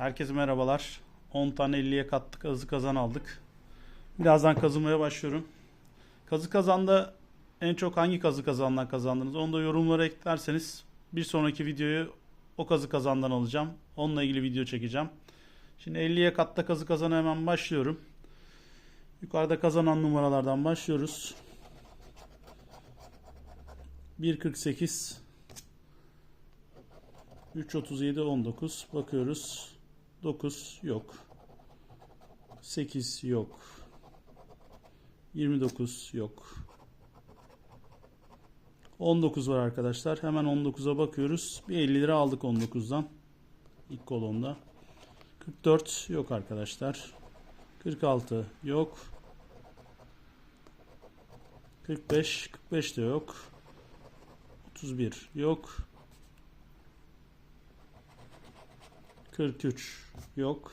Herkese merhabalar. 10 tane 50'ye kattık kazı kazan aldık. Birazdan kazımaya başlıyorum. Kazı kazanda en çok hangi kazı kazandan kazandınız? Onu da yorumlara eklerseniz bir sonraki videoyu o kazı kazandan alacağım. Onunla ilgili video çekeceğim. Şimdi 50'ye katta kazı kazana hemen başlıyorum. Yukarıda kazanan numaralardan başlıyoruz. 1.48 3.37 19 bakıyoruz. 9 yok. 8 yok. 29 yok. 19 var arkadaşlar. Hemen 19'a bakıyoruz. Bir 50 lira aldık 19'dan. İlk kolonda. 44 yok arkadaşlar. 46 yok. 45 45 de yok. 31 yok. 43 yok.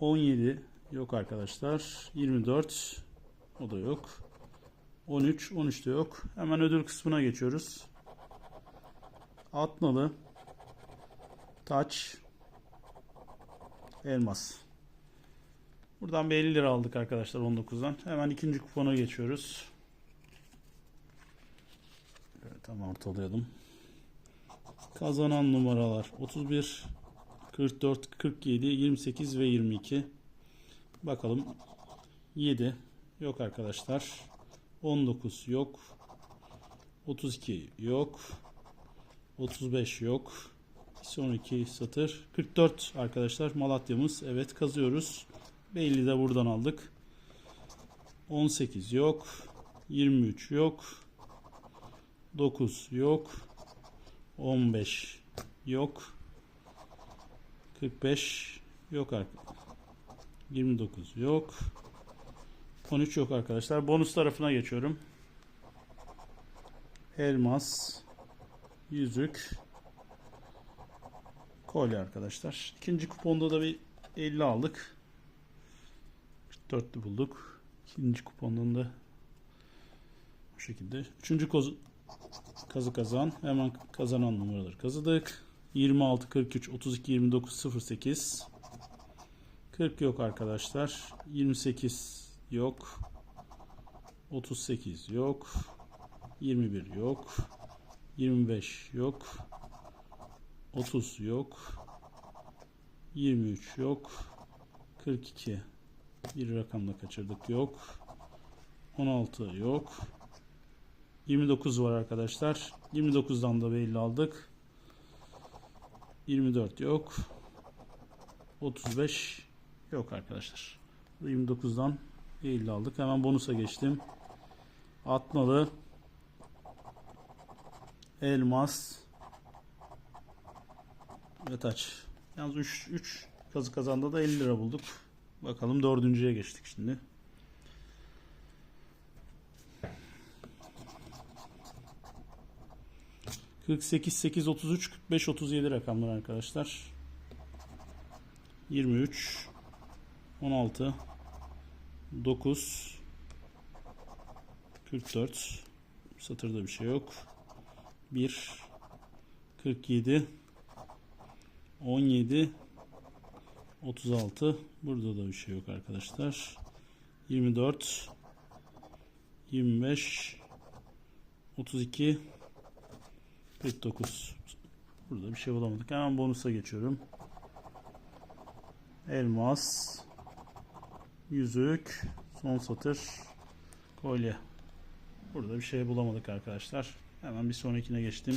17 yok arkadaşlar. 24 o da yok. 13 13 de yok. Hemen ödül kısmına geçiyoruz. Atnalı taç elmas. Buradan bir 50 lira aldık arkadaşlar 19'dan. Hemen ikinci kupona geçiyoruz. Evet, tam ortalıyordum. Kazanan numaralar 31, 44, 47, 28 ve 22. Bakalım. 7 yok arkadaşlar. 19 yok. 32 yok. 35 yok. Bir sonraki satır. 44 arkadaşlar Malatya'mız. Evet kazıyoruz. Belli de buradan aldık. 18 yok. 23 yok. 9 yok. 15 yok. 45 yok arkadaşlar. 29 yok. 13 yok arkadaşlar. Bonus tarafına geçiyorum. Elmas, yüzük, kolye arkadaşlar. İkinci kuponda da bir 50 aldık. 44'lü bulduk. İkinci kupondan da bu şekilde. Üçüncü koz kazı kazan. Hemen kazanan numaraları kazıdık. 26, 43, 32, 29, 08. 40 yok arkadaşlar. 28 yok. 38 yok. 21 yok. 25 yok. 30 yok. 23 yok. 42 bir rakamda kaçırdık yok. 16 yok. 29 var arkadaşlar. 29'dan da belli aldık. 24 yok. 35 yok arkadaşlar. 29'dan 50 aldık. Hemen bonusa geçtim. Atmalı. Elmas. Ve taç. Yalnız 3 3 kazı kazanda da 50 lira bulduk. Bakalım dördüncüye geçtik şimdi. Kırk sekiz, sekiz, otuz üç, kırk beş, otuz yedi rakamlar arkadaşlar. Yirmi üç, on altı, dokuz, kırk dört. Satırda bir şey yok. Bir, kırk yedi, on yedi, 36 burada da bir şey yok arkadaşlar 24 25 32 49 burada bir şey bulamadık. Hemen bonusa geçiyorum. Elmas yüzük son satır kolye. Burada bir şey bulamadık arkadaşlar. Hemen bir sonrakine geçtim.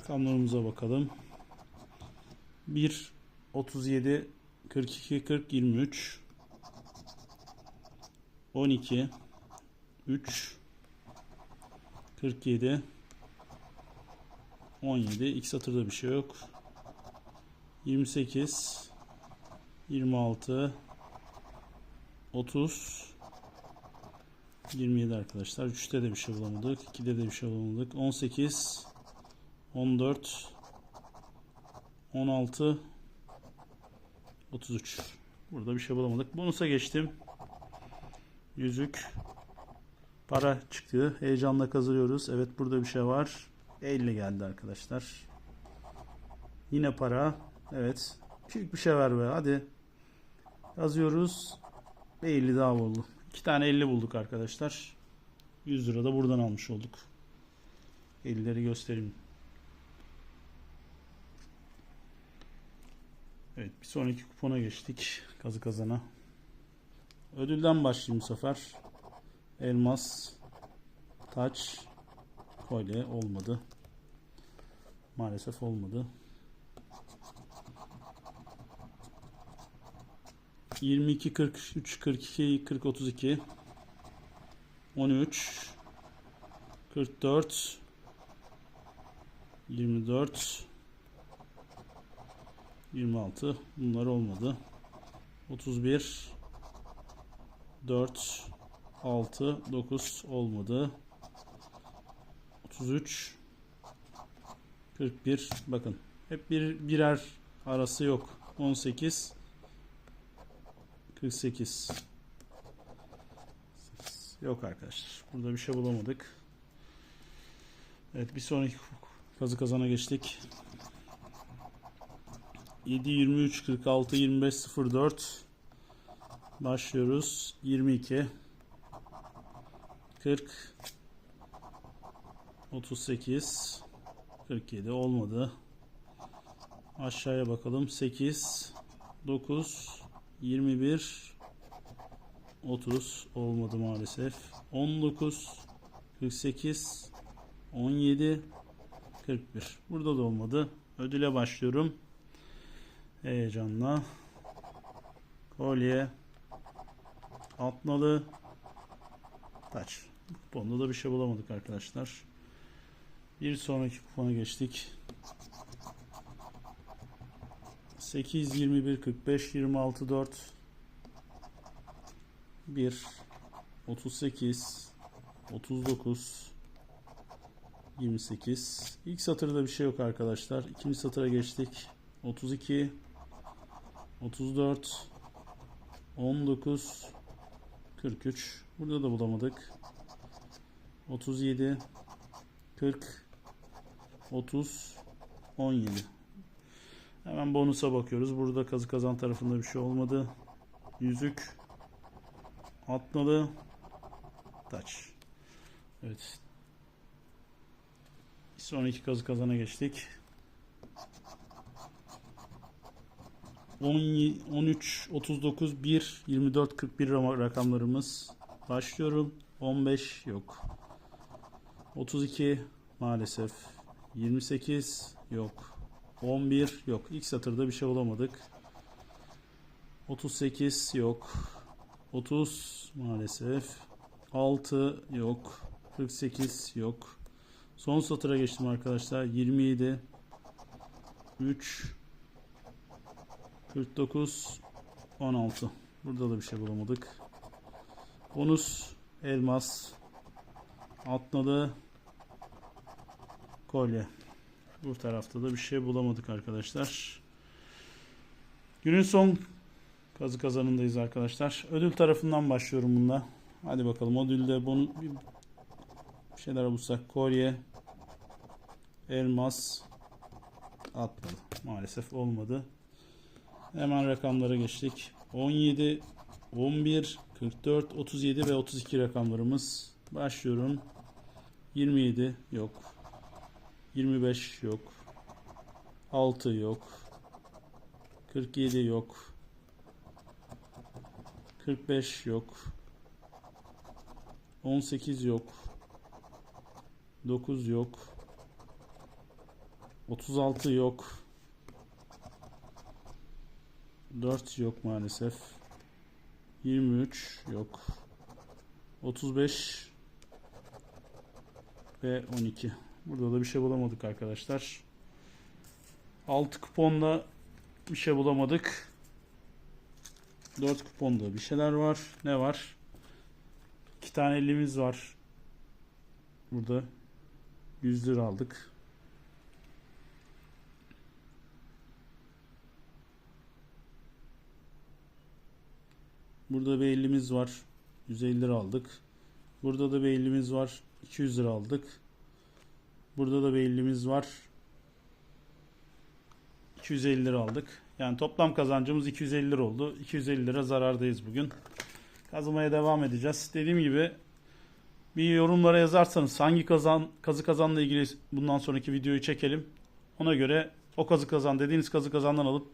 Rakamlarımıza bakalım. 1 37 42 40 23 12 3 47 17 ilk satırda bir şey yok. 28 26 30 27 arkadaşlar. 3'te de bir şey bulamadık. 2'de de bir şey bulamadık. 18 14 16 33 Burada bir şey bulamadık. Bonusa geçtim. Yüzük Para çıktı. Heyecanla kazıyoruz. Evet burada bir şey var. 50 geldi arkadaşlar. Yine para. Evet. Büyük bir şey ver be. Hadi. Yazıyoruz. Ve 50 daha oldu. 2 tane 50 bulduk arkadaşlar. 100 lira da buradan almış olduk. 50'leri göstereyim. Evet bir sonraki kupona geçtik. Kazı kazana. Ödülden başlayayım bu sefer. Elmas, taç, kolye olmadı. Maalesef olmadı. 22, 43, 42, 40, 32, 13, 44, 24, 26. Bunlar olmadı. 31, 4, 6, 9 olmadı. 33, 41. Bakın hep bir birer arası yok. 18, 48. Yok arkadaşlar. Burada bir şey bulamadık. Evet bir sonraki kazı kazana geçtik. 7, 23, 46, 25, 04. Başlıyoruz. 22, 40, 38, 47 olmadı. Aşağıya bakalım. 8, 9, 21, 30 olmadı maalesef. 19, 48, 17, 41. Burada da olmadı. Ödüle başlıyorum. Heyecanla. Kolye. Atnalı. Taç. Kuponda da bir şey bulamadık arkadaşlar. Bir sonraki kupona geçtik. 8, 21, 45, 26, 4, 1, 38, 39, 28. İlk satırda bir şey yok arkadaşlar. İkinci satıra geçtik. 32, 34, 19, 43. Burada da bulamadık. 37, 40, 30, 17. Hemen bonusa bakıyoruz. Burada kazı kazan tarafında bir şey olmadı. Yüzük, atnalı, taç. Evet. Bir sonraki kazı kazana geçtik. 10, 13, 39, 1, 24, 41 ram- rakamlarımız. Başlıyorum. 15 yok. 32 maalesef. 28 yok. 11 yok. İlk satırda bir şey bulamadık. 38 yok. 30 maalesef. 6 yok. 48 yok. Son satıra geçtim arkadaşlar. 27 3 49 16 Burada da bir şey bulamadık. Bonus elmas atnalı kolye. Bu tarafta da bir şey bulamadık arkadaşlar. Günün son kazı kazanındayız arkadaşlar. Ödül tarafından başlıyorum bunda. Hadi bakalım ödülde bunu bir şeyler bulsak. Kolye, elmas, atmadı. Maalesef olmadı. Hemen rakamlara geçtik. 17, 11, 44, 37 ve 32 rakamlarımız. Başlıyorum. 27 yok. 25 yok. 6 yok. 47 yok. 45 yok. 18 yok. 9 yok. 36 yok. 4 yok maalesef. 23 yok. 35 ve 12. Burada da bir şey bulamadık arkadaşlar. 6 kuponda bir şey bulamadık. 4 kuponda bir şeyler var. Ne var? 2 tane 50'miz var. Burada 100 lira aldık. Burada bir 50'miz var. 150 lira aldık. Burada da bir 50'miz var. 200 lira aldık. Burada da bir 50'miz var. 250 lira aldık. Yani toplam kazancımız 250 lira oldu. 250 lira zarardayız bugün. Kazımaya devam edeceğiz. Dediğim gibi bir yorumlara yazarsanız hangi kazan kazı kazanla ilgili bundan sonraki videoyu çekelim. Ona göre o kazı kazan dediğiniz kazı kazandan alıp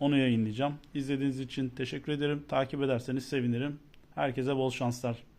onu yayınlayacağım. İzlediğiniz için teşekkür ederim. Takip ederseniz sevinirim. Herkese bol şanslar.